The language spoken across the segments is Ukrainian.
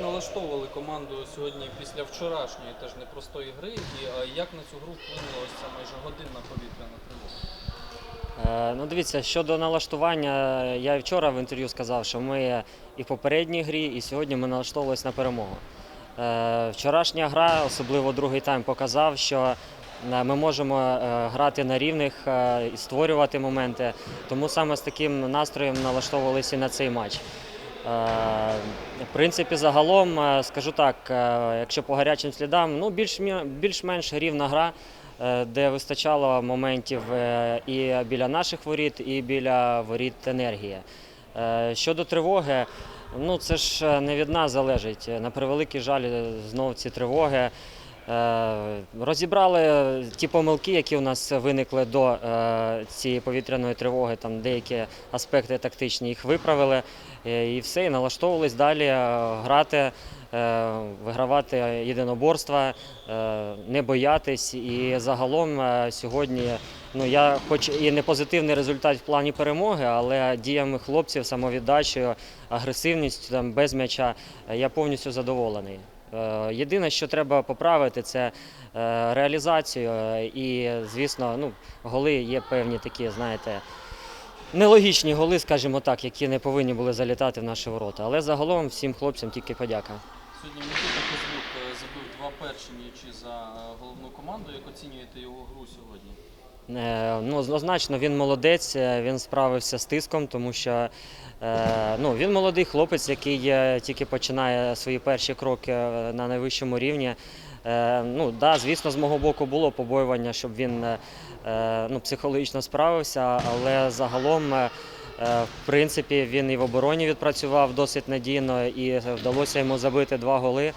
налаштовували команду сьогодні після вчорашньої теж непростої гри. І як на цю гру вплинула майже годинна повітряна тривога? Е, Ну, дивіться, щодо налаштування, я вчора в інтерв'ю сказав, що ми і в попередній грі, і сьогодні ми налаштовувалися на перемогу. Е, Вчорашня гра, особливо другий тайм, показав, що е, ми можемо е, грати на рівних і створювати моменти. Тому саме з таким настроєм налаштовувалися на цей матч. Е, В принципі, загалом, е, скажу так, е, якщо по гарячим слідам, ну, більш, більш-менш рівна гра де вистачало моментів і біля наших воріт, і біля воріт енергії. Щодо тривоги, ну це ж не від нас залежить. На превеликий жаль, е, знов ці тривоги. Е, Розібрали ті помилки, які у нас виникли до е, цієї повітряної тривоги, там деякі аспекти тактичні їх виправили е, і все, і налаштовувались далі грати, вигравати єдиноборства, не боятись. І загалом сьогодні, ну я хоч і не позитивний результат в плані перемоги, але діями хлопців, самовіддачею, агресивністю там, без м'яча я повністю задоволений. Е, Єдине, що треба поправити, це е, реалізацію. І, звісно, ну, голи є певні такі, знаєте, нелогічні голи, скажімо так, які не повинні були залітати в наші ворота. Але загалом всім хлопцям тільки подяка. Сьогодні Микита Козлюк е, забив два перші м'ячі за головну команду. Як оцінюєте його гру сьогодні? Е, Ну, однозначно, він молодець, е, він справився з тиском, тому що е, ну, він молодий хлопець, який тільки починає свої перші кроки на найвищому рівні. Ну, да, звісно, з мого боку було побоювання, щоб він ну, психологічно справився, але загалом, в принципі, він і в обороні відпрацював досить надійно і вдалося йому забити два голи.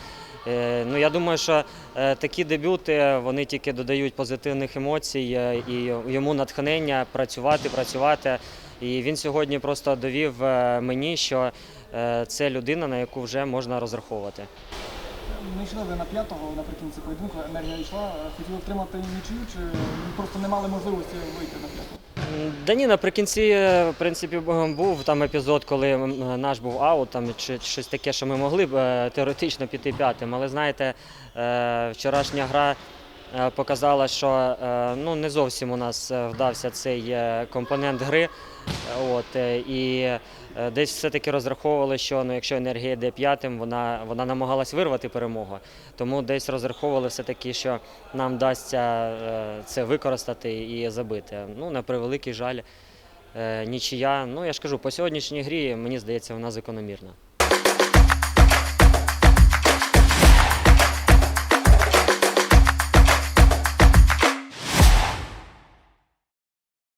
Е, Ну, я думаю, що е, такі дебюти вони тільки додають позитивних емоцій е, і йому натхнення працювати, працювати. І він сьогодні просто довів е, мені, що е, це людина, на яку вже можна розраховувати. Ми йшли ви на п'ятого наприкінці поєдинку, енергія йшла. Хотіли втримати нічию, чи просто не мали можливості вийти на п'ятого? М, Да ні, наприкінці, е, в принципі, був там епізод, коли наш був аут, там чи щось таке, що ми могли б е, теоретично піти п'ятим. Але знаєте, е, вчорашня гра е, показала, що е, ну, не зовсім у нас е, вдався цей е, компонент гри. Е, От, е, і е, десь все-таки розраховували, що ну, якщо енергія йде п'ятим, вона, вона намагалась вирвати перемогу. Тому десь розраховували все-таки, що нам вдасться е, це використати і забити. Ну, на превеликий жаль, е, нічия. Ну, я ж кажу, по сьогоднішній грі, мені здається, вона закономірна.